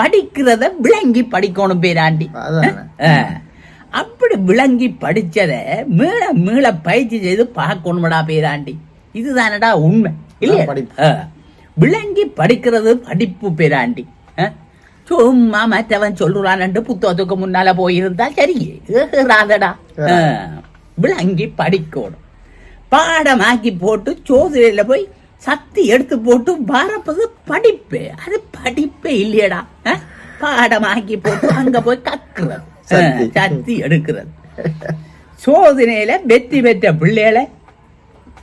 படிக்கிறத விளங்கி படிக்கணும் பேராண்டி. அப்படி விளங்கி படிச்சத மீள மீள பயிற்சி செய்து பார்க்கணுமடா பேராண்டி. இதுதானடா உண்மை. இல்லையா. விளங்கி படிக்கிறது படிப்பு பேராண்டி? சும்மா மற்றவன் சொல்றான்ட்டு புத்தகத்துக்கு முன்னால போயிருந்தா சரி ஏறாதடா. விளங்கி படிக்கணும். பாடமாக்கி போட்டு சோதனையில போய் சக்தி எடுத்து போட்டு வரப்பது படிப்பு. அது படிப்பே இல்லையடா? பாடமாக்கி போட்டு அங்க போய் சக்தி. சக்தி எடுக்கிறது. சோதனையில வெற்றி பெற்ற பிள்ளைகளை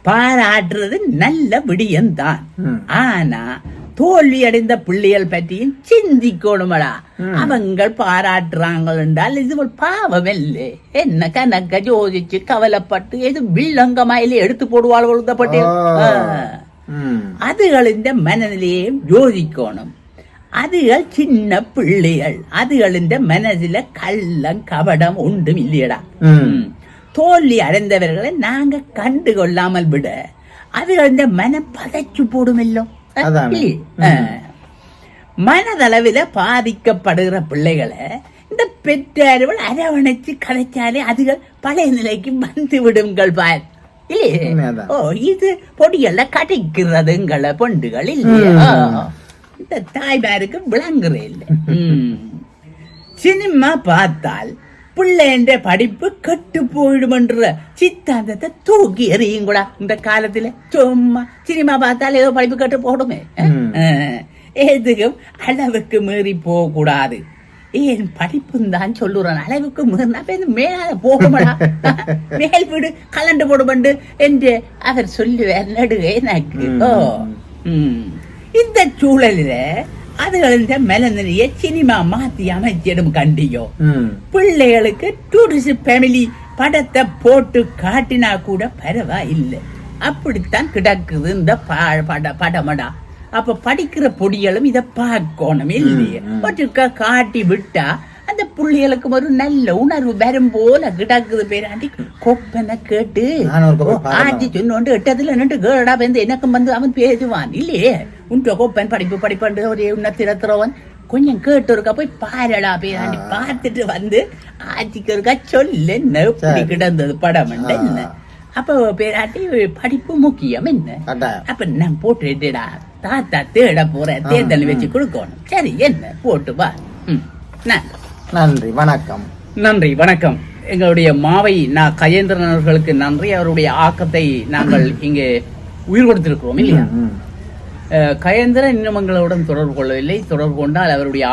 பாராட்டுறது நல்ல விடியம்தான். ஆனா தோல்வி அடைந்த பிள்ளைகள் பற்றியும் சிந்திக்கணுமடா. அவங்க பாராட்டுறாங்க என்றால் இது ஒரு பாவம் இல்லை என்ன கணக்க யோசிச்சு கவலைப்பட்டு எது வில்லங்கமாயில எடுத்து போடுவாள் பட்டே ஆ. ம். அதுகளின் மனநிலையை யோசிக்கணும். அதுகள் சின்ன பிள்ளைகள். அதுகளின் மனதில கள்ளம் கபடம் ஒன்றும் இல்லையடா. தோல்வி அடைந்தவர்களை நாங்க கண்டு கொள்ளாமல் விட அதுகளின் மனம் பதைச்சு போடுமில்லோ. மனதளவில பாதிக்கப்படுகிற பிள்ளைகளை இந்த பெற்றார்கள் அரவணைச்சு கதைச்சாலே அதுகள் பழைய நிலைக்கு வந்து விடுங்கள் பார். இல்லையே. ஓ இது பொடியல்ல கடைக்கிறதுங்கள பொண்டுகள் இல்லையா. இந்த தாய்மாருக்கு விளங்குறே இல்லை. சினிமா பார்த்தால் பிள்ளைன்ற படிப்பு கெட்டு போயிடுமன்ற சித்தாந்தத்தை தூக்கி எறியுங்கூடா இந்த காலத்துல. சும்மா சினிமா பார்த்தால் ஏதோ படிப்பு கெட்டு போடுமே எதுக்கும் அளவுக்கு மீறி போக கூடாது ஏன் படிப்புன்னு தான் சொல்லுறான். அளவுக்கு மீறினா மேலால போகுமடா? மேல் வீடு கலண்டு போடுமண்டு என்று அவர் சொல்லுவார். நடுவே எனக்கு. ஓ. ம். இந்த சூழலில அதுகளின் மெலநிலைய சினிமா மாத்தி அமைச்சிடும் கண்டியோ. பிள்ளைகளுக்கு டூரிஸ்ட் ஃபேமிலி படத்தை போட்டு காட்டினா கூட பரவாயில்லை. அப்படித்தான் கிடக்குது இந்த பட படமடா. அப்ப படிக்கிற பொடிகளும் இத பார்க்கணும் இல்லையே? காட்டி விட்டா பிள்ளைகளுக்கு ஒரு நல்ல உணர்வு வரும் போல கிடக்குது பேராண்டி கொப்பனை கேட்டு. ஆட்சி சொன்னோண்டு எட்டத்துல நின்று கேடா வந்து எனக்கும் வந்து அவன் பேசுவான் இல்லையே? உன்ட கோப்பன் படிப்பு படிப்பண்டு ஒரு உன்னத்திரத்துறவன் கொஞ்சம் கேட்டு இருக்கா போய் பாரடா பேராண்டி பார்த்துட்டு வந்து ஆட்சிக்கு இருக்கா சொல்லு என்ன இப்படி சரி. கிடந்தது படம். என்ன? அப்ப பேராட்டி படிப்பு முக்கியம் என்ன. அப்ப நான் போட்டுடா தாத்தா தேட போறேன் ஆ, தேர்தல். வச்சு கொடுக்கணும். சரி என்ன? போட்டு வா. ம். நான் நன்றி வணக்கம். நன்றி வணக்கம். எங்களுடைய மாவை நான் கஜேந்திரன் அவர்களுக்கு நன்றி. அவருடைய ஆக்கத்தை நாங்கள் இங்கே உயிர் கொடுத்திருக்கிறோம் இல்லையா? கஜேந்திரன் இன்னும் எங்களுடன் தொடர்பு கொள்ளவில்லை. தொடர்பு கொண்டால் அவருடைய